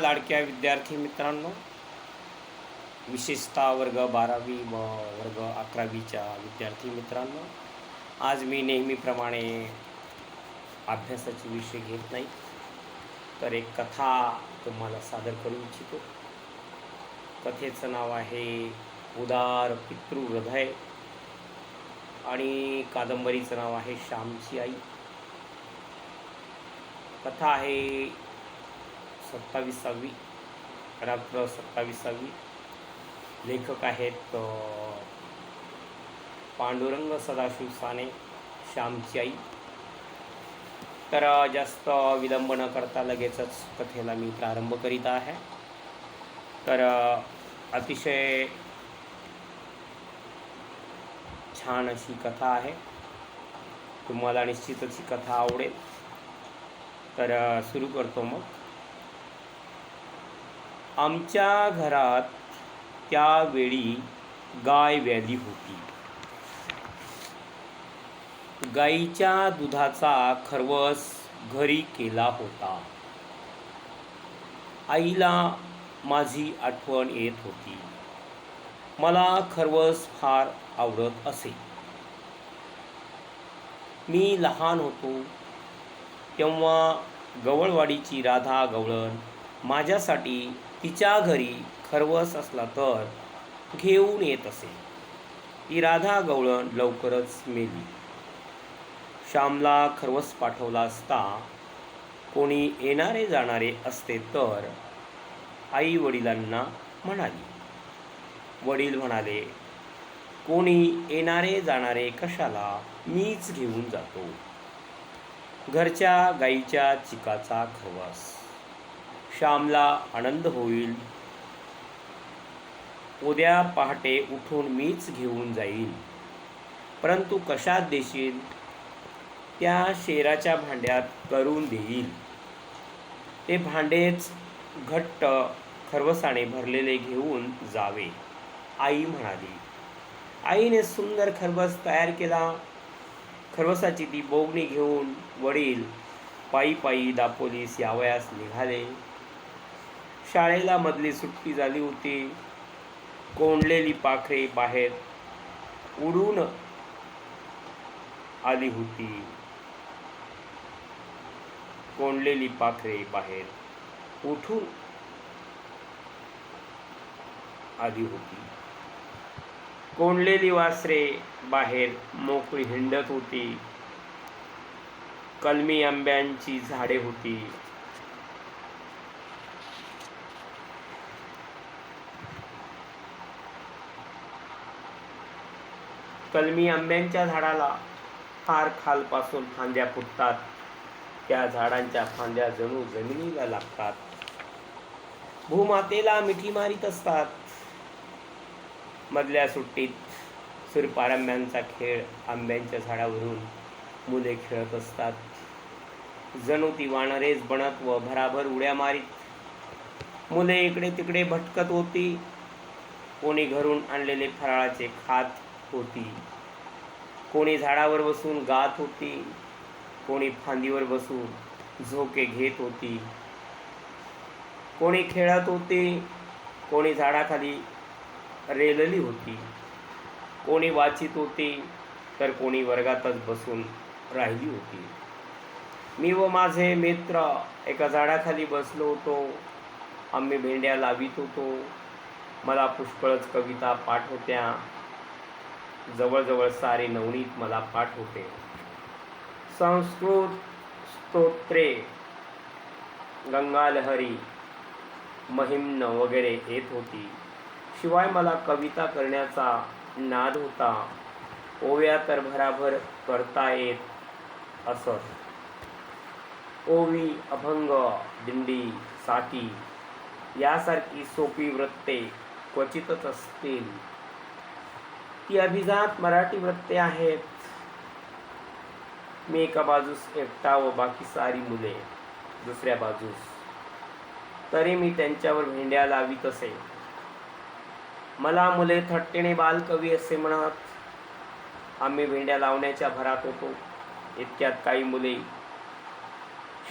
लाडक्या विद्यार्थी मित्रांनो विशेषतः वर्ग बारावी व वर्ग अकरावीच्या विद्यार्थी मित्रांनो आज मी नेहमीप्रमाणे अभ्यासाचे विषय घेत नाही तर एक कथा तुम्हाला सादर करू इच्छितो. कथेचं नाव आहे उदार पितृ हृदय आणि कादंबरीचं नाव आहे श्यामची आई. कथा आहे सत्तावीसावी रात्र सत्तावीसावी. लेखक आहेत पांडुरंग सदाशिव साने श्यामची आई. तर जास्त विलंब न करता लगेचच कथेला मी प्रारंभ करीत आहे. तर अतिशय छान अशी कथा आहे. तुम्हाला निश्चितच ही कथा आवडेल. तर सुरू करतो मग. आमच्या घरात त्यावेळी गाय व्याली होती. गाईच्या दुधाचा खरवस घरी केला होता. आईला माझी आठवण येत होती. मला खरवस फार आवडत असे. मी लहान होतो तेव्हा गवळवाडीची राधा गवळण माझ्यासाठी तिच्या घरी खरवस असला तर घेऊन येत असे. ती राधा गवळण लवकरच मेली. श्यामला खरवस पाठवला असता कोणी येणारे जाणारे असते तर आई वडिलांना म्हणाली. वडील म्हणाले कोणी येणारे जाणारे कशाला मीच घेऊन जातो. घरच्या गाईच्या चिकाचा खरवस. श्यामला आनंद होईल. उद्या पहाटे उठून मीच घेऊन जाईल परंतु कशात देशील? त्या शेराच्या भांड्यात करून देईल. ते भांडेच घट्ट खरवसाने भरलेले घेऊन जावे आई म्हणाली. आईने सुंदर खरवस तयार केला. खरवसाची ती बोगणी घेऊन वडील पायी पायी दापोलीस यावयास निघाले. शाळेला मधली सुट्टी झाली होती. कोंडलेली पाखरे बाहेर उडून आली होती. कोंडलेली पाखरे बाहेर उठून आली होती. कोंडलेली वासरे बाहेर मोकळी हिंडत होती. कलमी आंब्यांची झाडे होती. कलमी आंब्यांच्या झाडाला फार खालपासून फांद्या फुटतात. त्या झाडांच्या फांद्या जणू जमिनीला लागतात. भूमातेला मिठी मारीत असतात. मधल्या सुट्टीत सुरपारंब्यांचा खेळ आंब्यांच्या झाडावरून मुले खेळत असतात. जणू ती वानरेच बनत व भराभर उड्या मारीत. मुले इकडे तिकडे भटकत होती. कोणी घरून आणलेले फराळाचे खात होती. कोणी झाडावर बसून गात होती कोणी फांदीवर बसून झोके घेत होती. कोणी खेळत होते कोणी झाडाखाली रेलली होती. कोणी वाचित होती तर कोणी वर्गातच बसून राहिली होती. मी व माझे मित्र एका झाडाखाली बसलो होतो. आम्ही भेंड्या लावित होतो. मला पुष्कळच कविता पाठ होत्या. जवळजवळ सारे नवनीत मला पाठ होते. संस्कृत स्तोत्रे गंगालहरी महिम्न वगैरे येत होती. शिवाय मला कविता करण्याचा नाद होता. ओव्या तर भराभर करता येत असत. ओवी अभंग दिंडी साती यासारखी सोपी वृत्ते क्वचितच असतील. ती अभिजात मराठी वृत्ते आहेत. मी एका बाजूस एकटा व बाकी सारी मुले दुसऱ्या बाजूस. तरी मी त्यांच्यावर भेंड्या लावीत असे. मला मुले थट्टेने बालकवी असे म्हणत आम्ही भेंड्या लावण्याच्या भरात होतो. इतक्यात काही मुले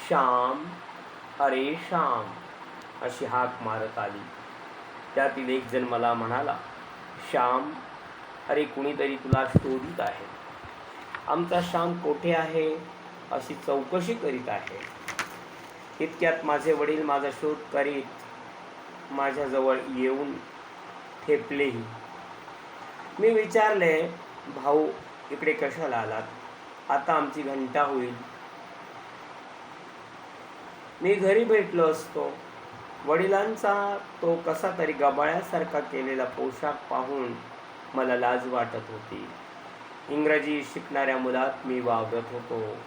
श्याम अरे श्याम अशी हाक मारत आली. त्यातील एक जण मला म्हणाला श्याम अरे कुणीतरी तुला शोधित आहे. आमचा श्याम कोठे आहे? अशी चौकशी करीत आहे. इतक्यात माझे वडील माझा शोध करीत माझ्याजवळ येऊन ठेपलेही. मी विचारले भाऊ इकडे कशाला आलात? आता आमची घंटा होईल. मी घरी भेटलो असतो. वडिलांचा तो कसा तरी गबाळ्यासारखा केलेला पोशाख पाहून मला लाज वाटत होती. इंग्रजी शिकणाऱ्या मुलात मी वावरत होतो.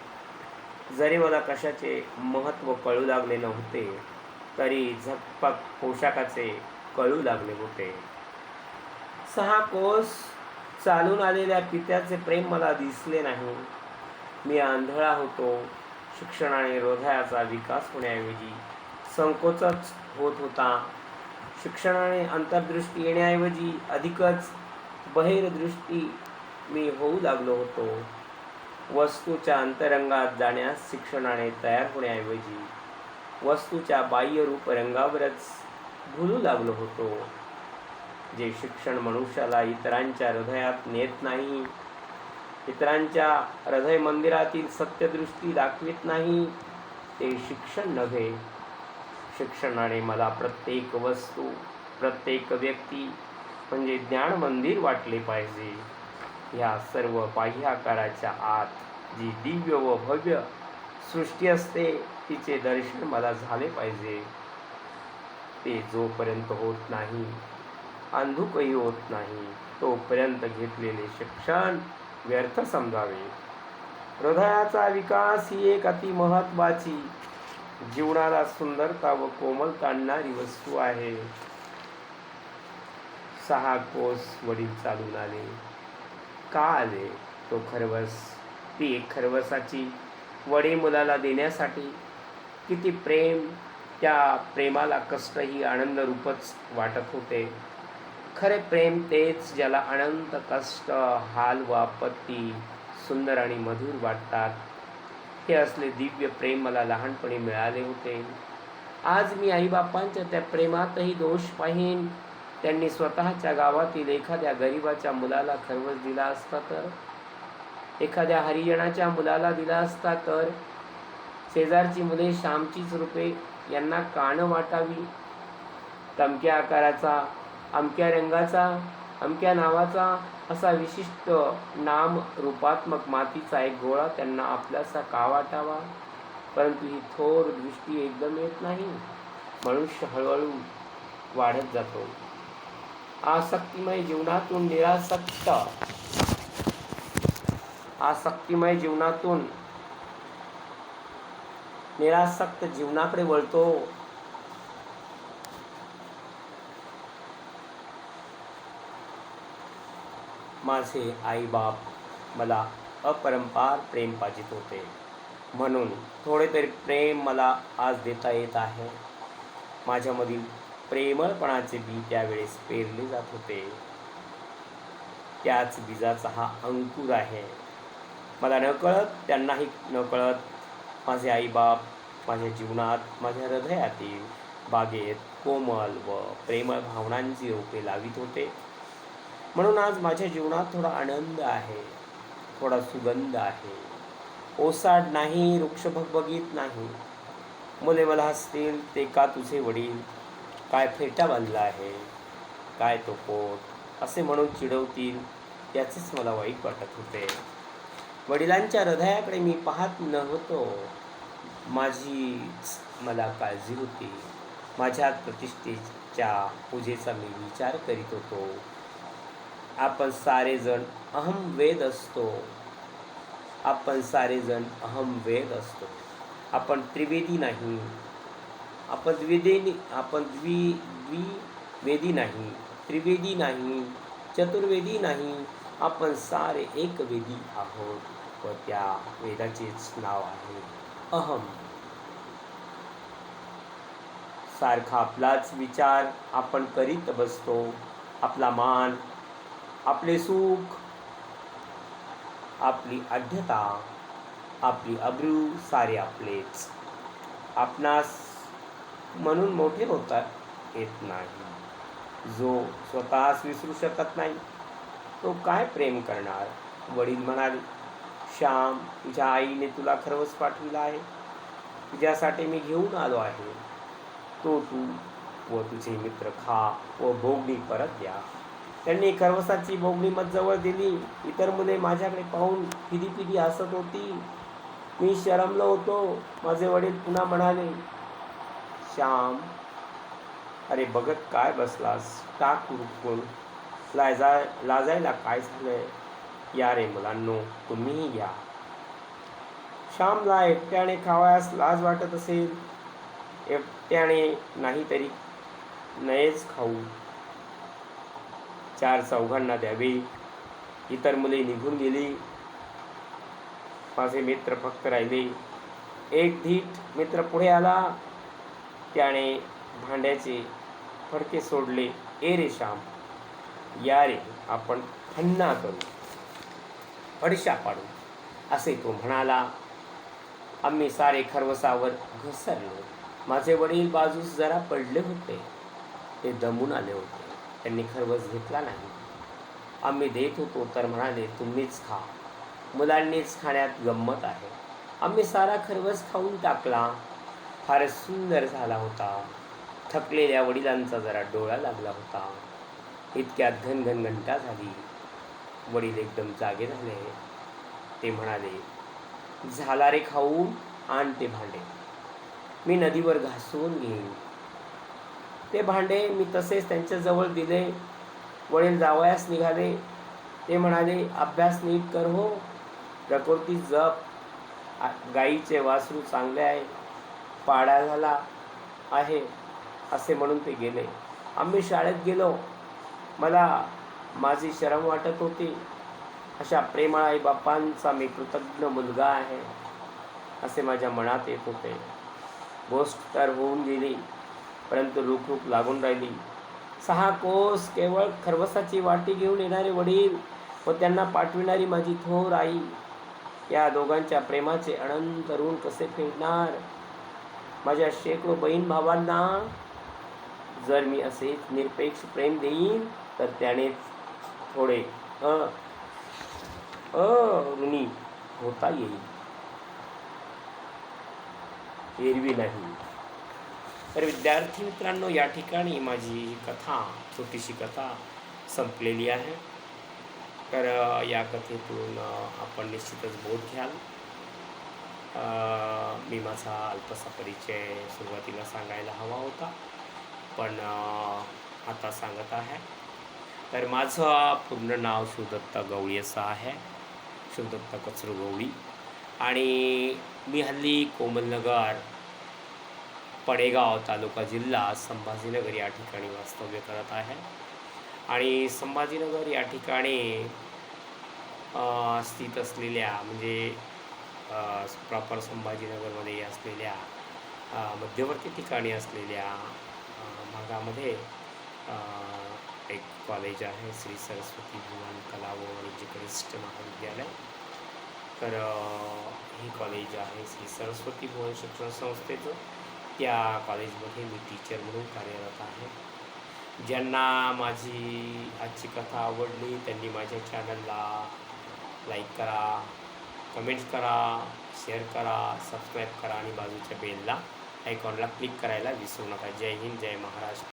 जरी मला कशाचे महत्त्व कळू लागले नव्हते तरी झकपक पोशाखाचे कळू लागले होते. सहा कोस चालून आलेल्या पित्याचे प्रेम मला दिसले नाही. मी आंधळा होतो. शिक्षणाने हृदयाचा विकास होण्याऐवजी संकोचच होत होता. शिक्षणाने अंतर्दृष्टी येण्याऐवजी अधिकच बहिर्दृष्टी मी होऊ लागलो होतो. वस्तूच्या अंतरंगात जाण्यास शिक्षणाने तयार होण्याऐवजी वस्तूच्या बाह्यरूप रंगावरच भुलू लागलो होतो. जे शिक्षण मनुष्याला इतरांच्या हृदयात नेत नाही इतरांच्या हृदय मंदिरातील सत्यदृष्टी दाखवित नाही ते शिक्षण नव्हे. शिक्षणाने मला प्रत्येक वस्तू प्रत्येक व्यक्ती म्हणजे ज्ञान मंदिर वाटले पाहिजे. ह्या सर्व बाह्याकाराच्या आत जी दिव्य व भव्य सृष्टी असते तिचे दर्शन मला झाले पाहिजे. ते जोपर्यंत होत नाही अंधुकही होत नाही तोपर्यंत घेतलेले शिक्षण व्यर्थ समजावे. हृदयाचा विकास ही एक अति महत्वाची जीवनाला सुंदरता व कोमलता आणणारी वस्तू आहे. सहा कोस वडील चालून आले. का आले? तो खरवस. ती एक खरवसाची वडे मुलाला देण्यासाठी. किती प्रेम. त्या प्रेमाला कष्टही आनंद रूपच वाटत होते. खरे प्रेम तेच ज्याला अनंत कष्ट हाल व आपत्ती सुंदर आणि मधुर वाटतात. हे असले दिव्य प्रेम मला लहानपणी मिळाले होते. आज मी आईबापांच्या त्या प्रेमातही दोष पाहीन. त्यांनी स्वतःच्या गावातील एखाद्या गरिबाच्या मुलाला खरवस दिला असता तर एखाद्या हरिजणाच्या मुलाला दिला असता तर शेजारची मुले श्यामचीच रूपे यांना कानं वाटावी. तमक्या आकाराचा अमक्या रंगाचा अमक्या नावाचा असा विशिष्ट नाम रूपात्मक मातीचा एक गोळा त्यांना आपल्यासा का वाटावा? परंतु ही थोर दृष्टी एकदम येत नाही. मनुष्य हळूहळू वाढत जातो. आसक्तिमय जीवनातून निरासक्त. आसक्तिमय जीवनातून निरासक्त जीवनाकडे वळतो. माझे आईबाप मला अपरंपार प्रेम पाजित होते. म्हणून थोडे तरी प्रेम मला आज देता येत आहे. माझ्यामधील प्रेमळपणाचे बी त्यावेळेस पेरले जात होते. त्याच बीजाचा हा अंकुर आहे. मला नकळत त्यांनाही नकळत माझे आईबाप माझ्या जीवनात माझ्या हृदयातील बागेत कोमल व प्रेमळ भावनांची रोपे लावित होते. म्हणून आज माझ्या जीवनात थोडा आनंद आहे. थोडा सुगंध आहे. ओसाड नाही वृक्ष भगभगीत नाही. मुले मला हसतील ते का तुझे वडील? काय फेटा बांधला आहे? काय तो पोट? असे म्हणून चिडवतील याचेच मला वाईट वाटत होते. वडिलांच्या हृदयाकडे मी पाहत नव्हतो. माझीच मला काळजी होती. माझ्या प्रतिष्ठेच्या पूजेचा मी विचार करीत होतो. आपण सारेजण अहम वेद असतो. आपण सारेजण अहम वेद असतो. आपण त्रिवेदी नाही. आपण अपद्वी आपण द्वि द्विवेदी नाही त्रिवेदी नाही चतुर्वेदी नाही आपण सारे एक वेदी आहोत व त्या वेदाचेच नाव आहे. अहम. सारखा आपलाच विचार आपण करीत बसतो आपला मान आपले सुख आपली आढ्यता आपली अब्रू सारे आपलेच. आपणास म्हणून मोठे होता येत नाही. जो स्वतःस विसरू शकत नाही तो काय प्रेम करणार? वडील म्हणाले श्याम तुझ्या आईने तुला खरवस पाठविला आहे? तुझ्यासाठी मी घेऊन आलो आहे. तो तू व तुझे मित्र खा व भोगणी परत द्या त्यांनी खरवसाची भोगणी जवळ दिली. इतर मुले माझ्याकडे पाहून फिदी फिदी हसत होती. मी शरमलो होतो. माझे वडील पुन्हा म्हणाले श्याम. अरे बघत काय बसलास? टाक रुकून लाजा लाजायला काय झालंय? या रे मुलांनो तुम्हीही या. श्यामला एकट्याने खावयास लाज वाटत असेल. एकट्याने नाही तरी नयेच खाऊ. चार चौघांना द्यावे. इतर मुले निघून गेली. माझे मित्र फक्त राहिले. एक धीट मित्र पुढे आला. त्याने भांड्याचे फडके सोडले. ए रे श्याम या रे आपण खन्ना करू. फडशा पाडू असे तो म्हणाला. आम्ही सारे खरवसावर घसरलो. माझे वडील बाजूस जरा पडले होते. ते दमून आले होते. त्यांनी खरवस घेतला नाही. आम्ही देत होतो तर म्हणाले तुम्हीच खा. मुलांनीच खाण्यात गंमत आहे. आम्ही सारा खरवस खाऊन टाकला. फारच सुंदर झाला होता. थकलेल्या वडिलांचा जरा डोळा लागला होता. इतक्यात घनघन घंटा झाली. वडील एकदम जागे झाले. ते म्हणाले झाला रे खाऊन आण ते भांडे. मी नदीवर घासून घेईन. ते भांडे मी तसेच त्यांच्याजवळ दिले. वडील जावयास निघाले. ते म्हणाले अभ्यास नीट कर हो. प्रकृती जप. गाईचे वासरू चांगले आहे. पाडा झाला आहे असे म्हणून ते गेले. आम्ही शाळेत गेलो. मला माझी शरम वाटत होती. अशा प्रेमळ आई बापांचा मी कृतज्ञ मुलगा आहे असे माझ्या मनात येत होते. गोष्ट तर होऊन गेली परंतु रुख लागून राहिली. सहा कोस केवळ खरवसाची वाटी घेऊन येणारे वडील व त्यांना पाठविणारी माझी थोर आई या दोघांच्या प्रेमाचे अनंत ऋण कसे फेडणार? माझ्या शेकडो बहीण भावांना जर मी असेच निरपेक्ष प्रेम देईन तर त्याने थोडे अ अऋणी होता येईल. एरवी नाही. तर विद्यार्थी मित्रांनो या ठिकाणी माझी कथा छोटीशी कथा संपलेली आहे. तर या कथेतून आपण निश्चितच बोध घ्याल. मी माझा अल्पसा परिचय सुरुवातीला सांगायला हवा होता पण आता सांगत आहे. तर माझं पूर्ण नाव शिवदत्ता गवळी असं आहे शिवदत्ता कचरू गवळी आणि मी हल्ली कोमलनगर पडेगाव तालुका जिल्हा संभाजीनगर या ठिकाणी वास्तव्य करत आहे. आणि संभाजीनगर या ठिकाणी स्थित असलेल्या म्हणजे प्रॉपर संभाजीनगरमध्ये असलेल्या मध्यवर्ती ठिकाणी असलेल्या भागामध्ये एक कॉलेज आहे श्री सरस्वती भुवन कला व वाणिज्य कनिष्ठ महाविद्यालय. तर हे कॉलेज आहे श्री सरस्वती भुवन शिक्षण संस्थेचं. त्या कॉलेजमध्ये मी टीचर म्हणून कार्यरत आहे. ज्यांना माझी आजची कथा आवडली त्यांनी माझ्या चॅनलला लाईक करा. कमेंट्स करा शेअर करा सबस्क्राईब करा आणि बाजूच्या बेलला आयकॉनला क्लिक करायला विसरू नका. जय हिंद जय महाराष्ट्र.